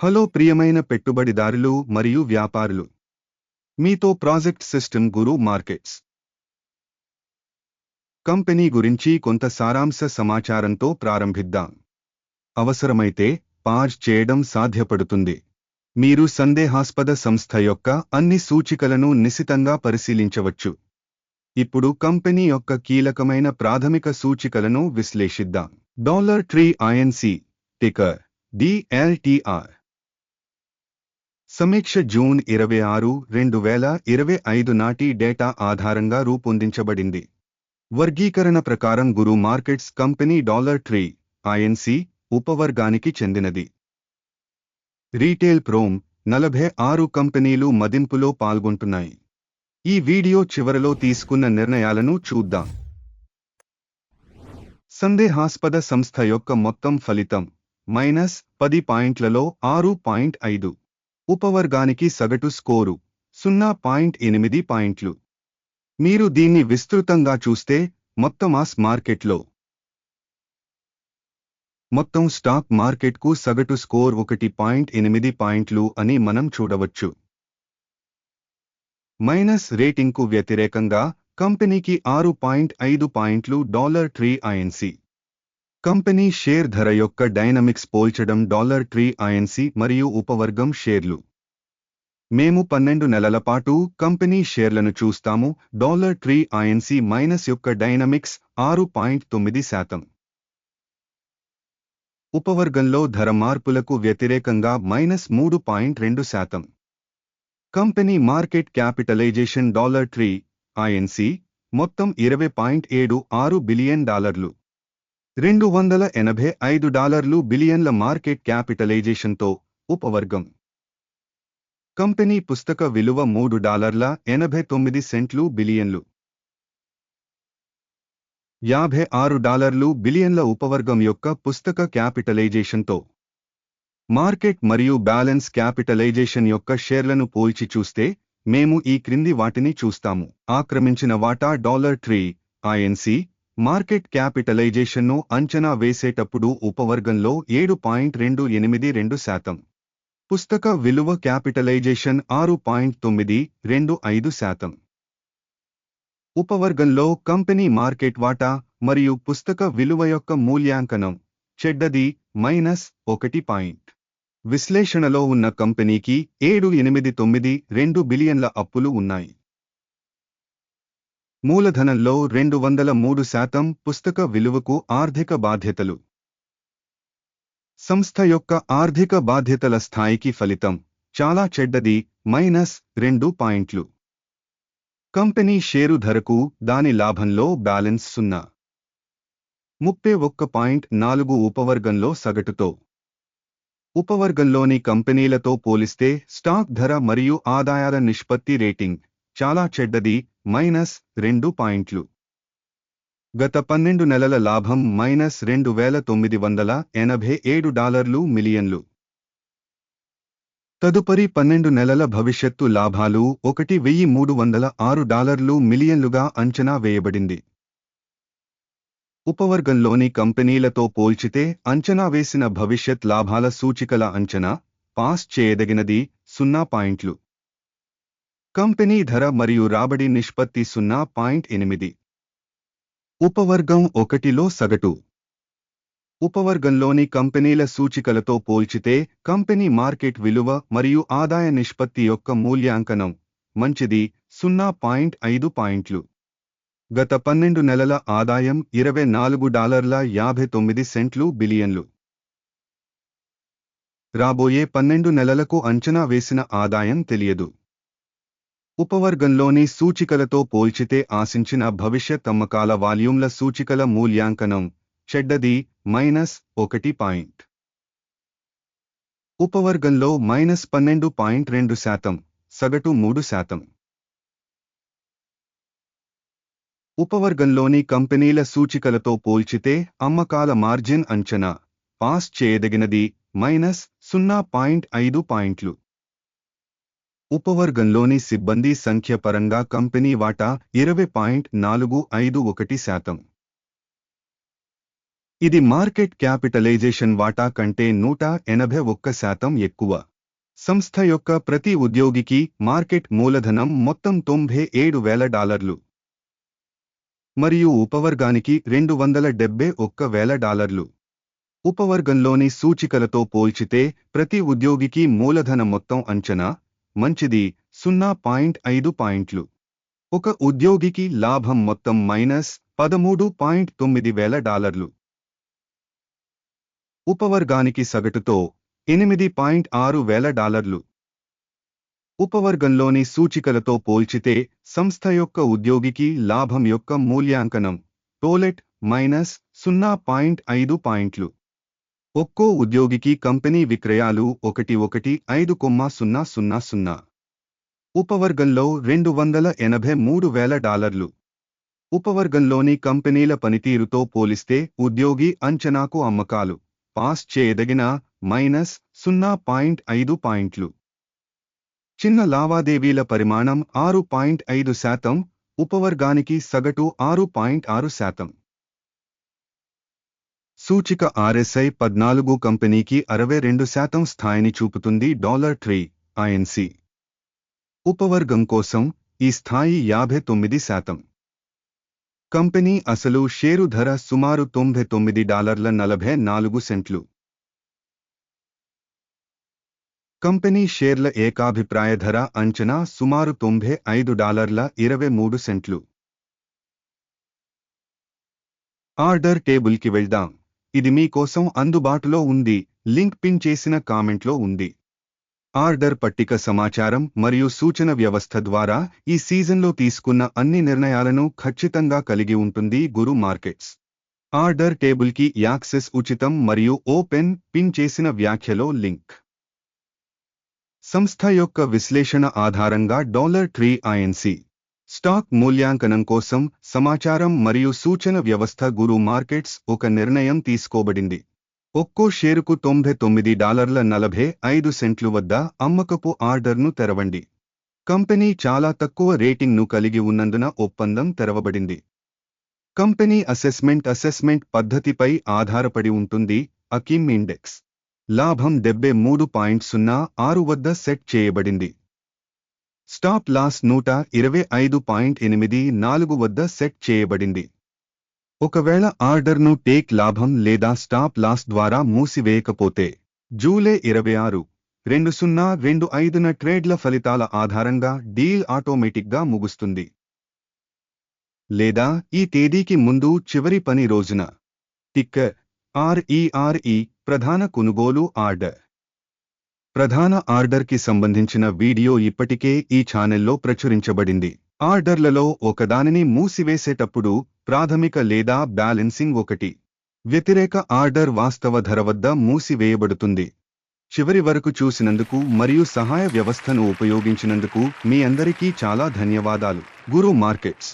Hello ప్రియమైన పెట్టుబడిదారులు మరియు వ్యాపారులు. మీతో project system Guru Markets. Company గురించి కొంత సారాంశ సమాచారంతో ప్రారంభిద్దాం. అవసరమైతే పాజ్ చేయడం సాధ్యపడుతుంది. మీరు సందేహాస్పద సంస్థ యొక్క అన్ని సూచికలను నిశితంగా పరిశీలించవచ్చు. ఇప్పుడు కంపెనీ యొక్క కీలకమైన ప్రాథమిక సూచికలను విశ్లేషిద్దాం. Dollar Tree Inc ticker DLTR సమీక్ష జూన్ ఇరవై ఆరు రెండు వేల ఇరవై ఐదు నాటి డేటా ఆధారంగా రూపొందించబడింది. వర్గీకరణ ప్రకారం Guru Markets company Dollar Tree Inc ఉపవర్గానికి చెందినది. రీటైల్ ప్రోమ్ నలభై ఆరు కంపెనీలు మదింపులో పాల్గొంటున్నాయి. ఈ వీడియో చివరలో తీసుకున్న నిర్ణయాలను చూద్దాం. సందేహాస్పద సంస్థ యొక్క మొత్తం ఫలితం మైనస్ పది పాయింట్లలో ఆరు పాయింట్ ఐదు. ఉపవర్గానికి సగటు స్కోరు సున్నా పాయింట్ ఎనిమిది పాయింట్లు. మీరు దీన్ని విస్తృతంగా చూస్తే మొత్తం ఆస్ మార్కెట్లో మొత్తం స్టాక్ మార్కెట్కు సగటు స్కోర్ ఒకటి పాయింట్ ఎనిమిది పాయింట్లు అని మనం చూడవచ్చు. మైనస్ రేటింగ్కు వ్యతిరేకంగా కంపెనీకి ఆరు పాయింట్ ఐదు పాయింట్లు Dollar Tree Inc company share ధర యొక్క డైనమిక్స్ పోల్చడం డాలర్ ట్రీ ఐఎన్సి మరియు ఉపవర్గం షేర్లు. మేము పన్నెండు నెలల పాటు కంపెనీ షేర్లను చూస్తాము డాలర్ ట్రీ ఐఎన్సి మైనస్ యొక్క డైనమిక్స్ ఆరు పాయింట్ తొమ్మిది శాతం. ఉపవర్గంలో ధర మార్పులకు వ్యతిరేకంగా మైనస్ మూడు పాయింట్ రెండు శాతం. Company market capitalization Dollar Tree Inc మొత్తం ఇరవై పాయింట్ ఏడు ఆరు బిలియన్ డాలర్లు. రెండు వందల ఎనభై ఐదు డాలర్లు బిలియన్ల మార్కెట్ క్యాపిటలైజేషన్తో ఉపవర్గం. కంపెనీ పుస్తక విలువ మూడు డాలర్ల ఎనభై తొమ్మిది సెంట్లు బిలియన్లు. యాభై ఆరు డాలర్లు బిలియన్ల ఉపవర్గం యొక్క పుస్తక క్యాపిటలైజేషన్తో. మార్కెట్ మరియు బ్యాలెన్స్ క్యాపిటలైజేషన్ యొక్క షేర్లను పోల్చి చూస్తే మేము ఈ క్రింది వాటిని చూస్తాము. ఆక్రమించిన వాటా డాలర్ ట్రీ ఐఎన్సి మార్కెట్ క్యాపిటలైజేషన్ను అంచనా వేసేటప్పుడు ఉపవర్గంలో ఏడు పాయింట్ రెండు ఎనిమిది రెండు శాతం. పుస్తక విలువ క్యాపిటలైజేషన్ ఆరు పాయింట్ తొమ్మిది రెండు ఐదు శాతం. ఉపవర్గంలో కంపెనీ మార్కెట్ వాటా మరియు పుస్తక విలువ యొక్క మూల్యాంకనం చెడ్డది మైనస్ ఒకటి పాయింట్. విశ్లేషణలో ఉన్న కంపెనీకి ఏడు ఎనిమిది తొమ్మిది రెండు బిలియన్ల అప్పులు ఉన్నాయి. మూలధనంలో రెండు వందల మూడు శాతం పుస్తక విలువకు ఆర్థిక బాధ్యతలు. సంస్థ యొక్క ఆర్థిక బాధ్యతల స్థాయికి ఫలితం చాలా చెడ్డది మైనస్ రెండు పాయింట్లు. కంపెనీ షేరు ధరకు దాని లాభంలో బ్యాలెన్స్ సున్నా. ముప్పై ఒక్క పాయింట్ నాలుగు ఉపవర్గంలో సగటుతో. ఉపవర్గంలోని కంపెనీలతో పోలిస్తే స్టాక్ ధర మరియు ఆదాయాల నిష్పత్తి రేటింగ్ చాలా చెడ్డది మైనస్ రెండు పాయింట్లు. గత పన్నెండు నెలల లాభం మైనస్ రెండు వేల తొమ్మిది వందల ఎనభై ఏడు డాలర్లు మిలియన్లు. తదుపరి పన్నెండు నెలల భవిష్యత్తు లాభాలు ఒకటి వెయ్యి మూడు వందల ఆరు డాలర్లు మిలియన్లుగా అంచనా వేయబడింది. ఉపవర్గంలోని కంపెనీలతో పోల్చితే అంచనా వేసిన భవిష్యత్ లాభాల సూచికల అంచనా పాస్ చేయదగినది సున్నా పాయింట్లు. కంపెనీ ధర మరియు రాబడి నిష్పత్తి సున్నా పాయింట్ ఎనిమిది. ఉపవర్గం ఒకటిలో సగటు. ఉపవర్గంలోని కంపెనీల సూచికలతో పోల్చితే కంపెనీ మార్కెట్ విలువ మరియు ఆదాయ నిష్పత్తి యొక్క మూల్యాంకనం మంచిది సున్నా పాయింట్ ఐదు పాయింట్లు. గత పన్నెండు నెలల ఆదాయం ఇరవై నాలుగు డాలర్ల యాభై తొమ్మిది సెంట్లు బిలియన్లు. రాబోయే పన్నెండు నెలలకు అంచనా వేసిన ఆదాయం తెలియదు. ఉపవర్గంలోని సూచికలతో పోల్చితే ఆశించిన భవిష్యత్ అమ్మకాల వాల్యూమ్ల సూచికల మూల్యాంకనం చెడ్డది మైనస్ ఒకటి పాయింట్. ఉపవర్గంలో మైనస్ పన్నెండు పాయింట్ రెండు శాతం సగటు మూడు శాతం. ఉపవర్గంలోని కంపెనీల సూచికలతో పోల్చితే అమ్మకాల మార్జిన్ అంచనా పాస్ చేయదగినది మైనస్ సున్నా పాయింట్ ఐదు పాయింట్లు. ఉపవర్గంలోని సిబ్బంది సంఖ్య పరంగా కంపెనీ వాటా ఇరవై పాయింట్ నాలుగు ఐదు ఒకటి శాతం. ఇది మార్కెట్ క్యాపిటలైజేషన్ వాటా కంటే నూట ఎనభై ఒక్క శాతం ఎక్కువ. సంస్థ యొక్క ప్రతి ఉద్యోగికి మార్కెట్ మూలధనం మొత్తం తొంభై ఏడు వేల డాలర్లు. మరియు ఉపవర్గానికి రెండు వందల డెబ్బై ఒక్క వేల డాలర్లు. ఉపవర్గంలోని సూచికలతో పోల్చితే ప్రతి ఉద్యోగికి మూలధన మొత్తం అంచనా మంచిది సున్నా పాయింట్ ఐదు పాయింట్లు. ఒక ఉద్యోగికి లాభం మొత్తం మైనస్ పదమూడు పాయింట్ తొమ్మిది వేల డాలర్లు. ఉపవర్గానికి సగటుతో ఎనిమిది పాయింట్ ఆరు వేల డాలర్లు. ఉపవర్గంలోని సూచికలతో పోల్చితే సంస్థ యొక్క ఉద్యోగికి లాభం యొక్క మూల్యాంకనం టోలెట్ మైనస్ సున్నా పాయింట్ ఐదు పాయింట్లు. ఒక్కో ఉద్యోగికి కంపెనీ విక్రయాలు ఒకటి ఒకటి ఐదు కొమ్మ సున్నా సున్నా సున్నా. ఉపవర్గంలో రెండు వందల ఎనభై మూడు వేల డాలర్లు. ఉపవర్గంలోని కంపెనీల పనితీరుతో పోలిస్తే ఉద్యోగి అంచనాకు అమ్మకాలు. పాస్ చేయదగిన మైనస్ సున్నా పాయింట్ ఐదు పాయింట్లు. చిన్న లావాదేవీల పరిమాణం ఆరు పాయింట్ ఐదు శాతం ఉపవర్గానికి సగటు ఆరు పాయింట్ ఆరు శాతం. సూచిక ఆర్ఎస్ఐ పద్నాలుగు కంపెనీకి అరవై రెండు శాతం స్థాయిని చూపుతుంది డాలర్ ట్రీ ఐఎన్సి ఉపవర్గం కోసం ఈ స్థాయి యాభై తొమ్మిది శాతం. కంపెనీ అసలు షేరు ధర సుమారు తొంభై తొమ్మిది డాలర్ల నలభై నాలుగు సెంట్లు. కంపెనీ షేర్ల ఏకాభిప్రాయ ధర అంచనా సుమారు తొంభై ఐదు డాలర్ల ఇరవై మూడు సెంట్లు. ఆర్డర్ టేబుల్కి వెళ్దాం. ఇది మీ కోసం అందుబాటులో ఉంది. లింక్ పిన్ చేసిన కామెంట్లో ఉంది. ఆర్డర్ పట్టిక సమాచారం మరియు సూచన వ్యవస్థ ద్వారా ఈ సీజన్లో తీసుకున్న అన్ని నిర్ణయాలను ఖచ్చితంగా కలిగి ఉంటుంది గురు మార్కెట్స్. ఆర్డర్ టేబుల్కి యాక్సెస్ ఉచితం మరియు ఓపెన్ పిన్ చేసిన వ్యాఖ్యలో లింక్. సంస్థ యొక్క విశ్లేషణ ఆధారంగా డాలర్ ట్రీ ఐఎన్సీ స్టాక్ మూల్యాంకనం కోసం సమాచారం మరియు సూచన వ్యవస్థ గురు మార్కెట్స్ ఒక నిర్ణయం తీసుకోబడింది. ఒక్కో షేరుకు తొంభై తొమ్మిది డాలర్ల నలభై ఐదు సెంట్లు వద్ద అమ్మకపు ఆర్డర్ను తెరవండి. కంపెనీ చాలా తక్కువ రేటింగ్ను కలిగి ఉన్నందున ఒప్పందం తెరవబడింది. కంపెనీ అసెస్మెంట్ అసెస్మెంట్ పద్ధతిపై ఆధారపడి ఉంటుంది అకిమ్ ఇండెక్స్. లాభం డెబ్బై మూడు పాయింట్ సున్నా ఆరు వద్ద సెట్ చేయబడింది. స్టాప్ లాస్ నూట ఇరవై ఐదు పాయింట్ ఎనిమిది నాలుగు వద్ద సెట్ చేయబడింది. ఒకవేళ ఆర్డర్ను టేక్ లాభం లేదా స్టాప్ లాస్ ద్వారా మూసివేయకపోతే జూలై ఇరవై ఆరు రెండు సున్నా రెండు ఐదున ట్రేడ్ల ఫలితాల ఆధారంగా డీల్ ఆటోమేటిక్గా ముగుస్తుంది. లేదా ఈ తేదీకి ముందు చివరి పని రోజున టిక్కర్ ఆర్ఈఆర్ఈ ప్రధాన కొనుగోలు ఆర్డర్. ప్రధాన ఆర్డర్కి సంబంధించిన వీడియో ఇప్పటికే ఈ ఛానెల్లో ప్రచురించబడింది. ఆర్డర్లలో ఒకదానిని మూసివేసేటప్పుడు ప్రాథమిక లేదా బ్యాలెన్సింగ్ ఒకటి. వ్యతిరేక ఆర్డర్ వాస్తవ ధర వద్ద మూసివేయబడుతుంది. చివరి వరకు చూసినందుకు మరియు సహాయ వ్యవస్థను ఉపయోగించినందుకు మీ అందరికీ చాలా ధన్యవాదాలు. గురు మార్కెట్స్.